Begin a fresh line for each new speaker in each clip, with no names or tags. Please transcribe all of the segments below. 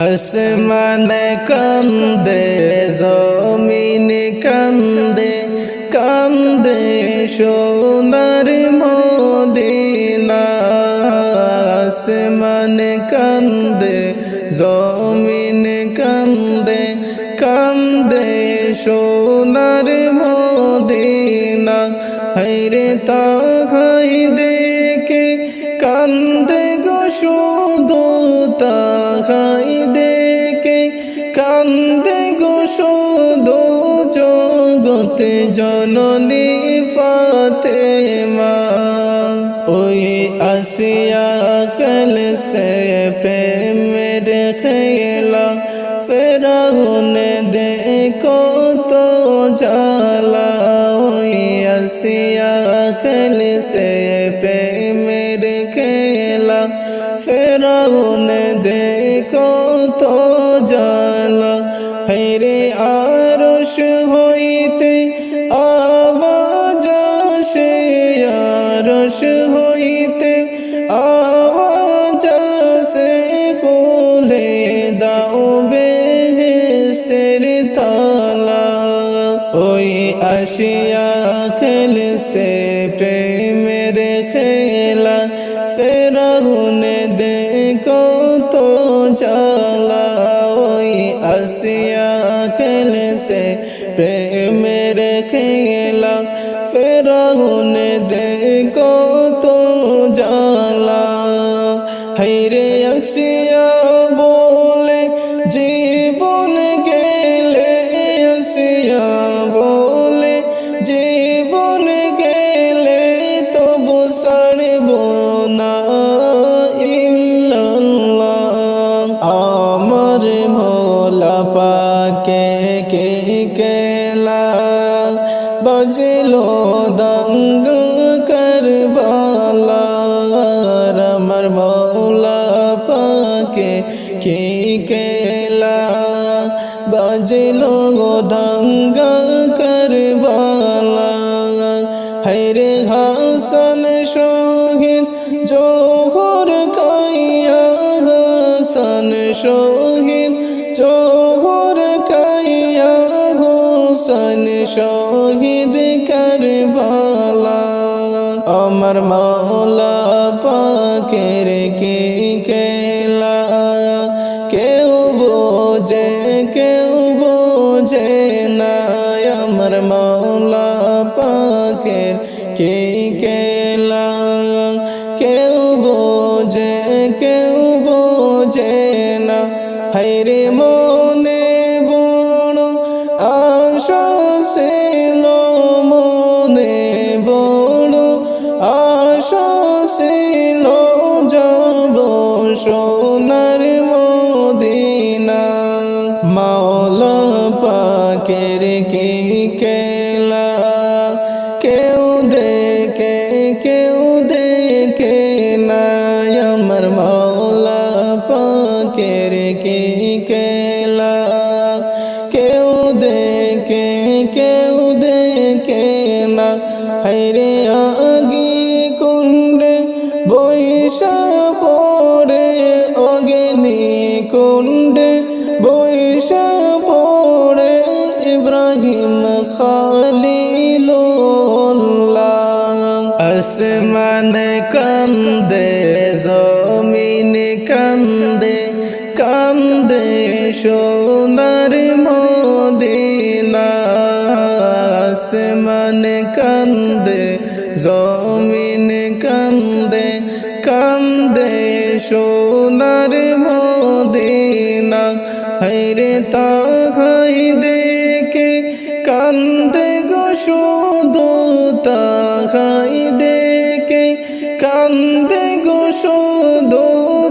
আসমান কান্দে, জমিন কান্দে কান্দে সোনার মদিনা। আসমান কান্দে, জমিন কান্দে কান্দে সোনার মদিনা। হাইরে তাহাই দেখে কান্দে গো শুধু তাহাই দেখে কান্দে গো শুধু জগতে জননী ফাতেমা। ওই আসিয়া খেল সে প্রেমের খেলা, ফেরাউন দেখো তো জালা ওই আসিয়া খেল সে হেরে আরশ হইতে আওয়াজ আসে, আরশ হইতে আওয়াজ আসে, কোলে দাও বেহেস্তের তালা, ওই আসিয়া খেলছে। খেলছে প্রেমের খেলা ফেরাহুন দেখো কেলা বজলো দঙ্গ করবালা আমার মৌলা পাকে কি কেলা বাজলো দঙ্গ শহীদ করবালা, আমার মাওলা পাকের কি কেলা? কেউ বোঝে কেউ বোঝে না, আমার মাওলা পাকের কি সোনার মদিনা, মাওলা পাকের কি কেলা কেউ দেখে কেউ দেখে না আমার মাওলা পাকের কি কেলা কেউ দেখে কেউ দেখে না। হাইরে আগি কুণ্ডে বৈশা আসমান কান্দে, জমিন কান্দে কান্দে সোনার মদিনা। আসমান কান্দে, জমিন কান্দে কান্দে সোনার মদিনা। হাইরে তাহাই কান্দে গো শুধু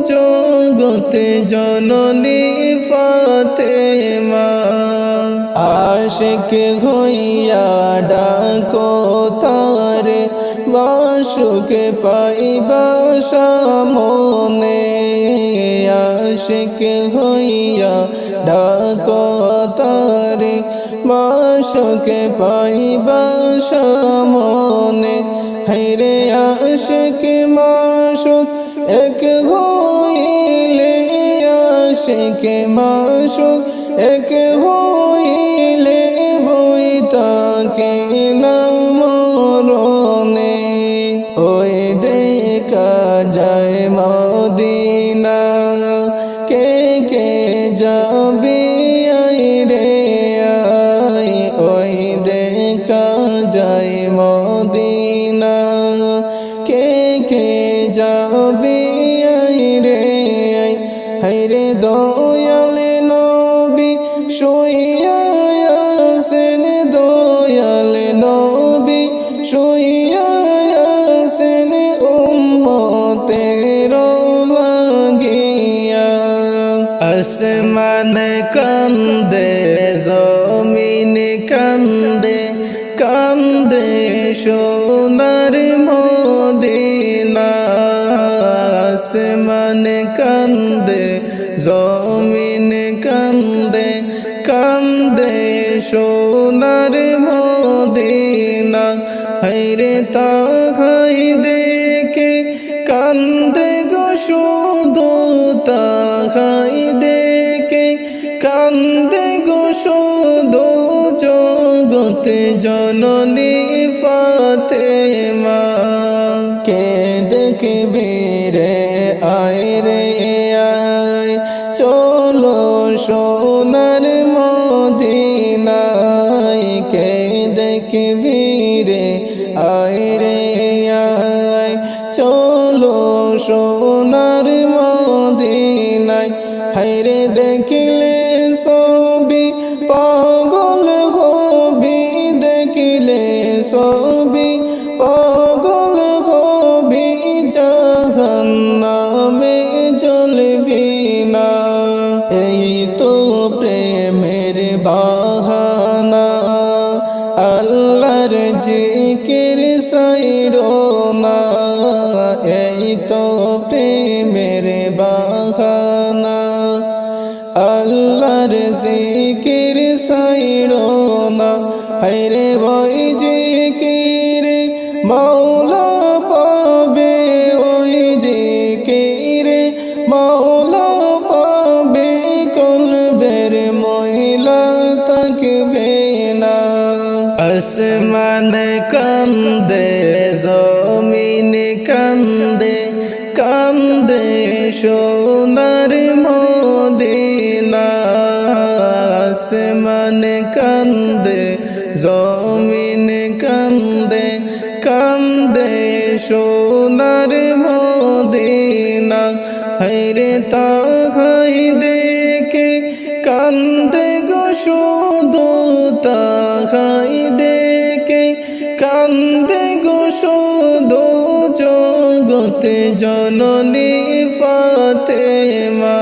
জগতে জননী ফাতেমা। আশিক হইয়া ডাকো তারে, বাসুকে পাইবা সামনে। আশিক হইয়া ডাকো তারে, বাসুকে পাইবা সামনে। হাইরে আশিক মাসুক এক হইলে আশিকে মাসুক এক হইলে বই তাকে মরণে ওই দেখা যায় মদিনা আই রে হাইরে দয়ালে নবী, শুইয়া আছেন দয়ালে নবী, শুইয়া আছেন উম্মতের লাগিয়া আসমান কান্দে, জমিন কান্দে কান্দে সোনার আসমান কান্দে, জমিন কান্দে কান্দে সোনার মদিনা। হাইরে তাহাই দেখে কান্দে গো শুধু তাহাই দেখে কান্দে গো শুধু জগতে জননী ফাতেমা। কে দেখবি রে সোনার মদিনায় কে দেখবি রে আয় রে আয় চলো সোনার মদিনায়। হাইরে দেখিলে বাহানা, আল্লাহর জিকির সাইরো না, এই তো প্রেমের বাহানা। আল্লাহর জিকির সাইরো না হাইরে ওই আসমান কান্দে, জমিন কান্দে কান্দে সোনার মদিনা। হাইরে তাহাই দেখে কান্দে গো শুধু তাহাই দেখে কান্দে গো শুধু জগতে জননী ফাতেমা।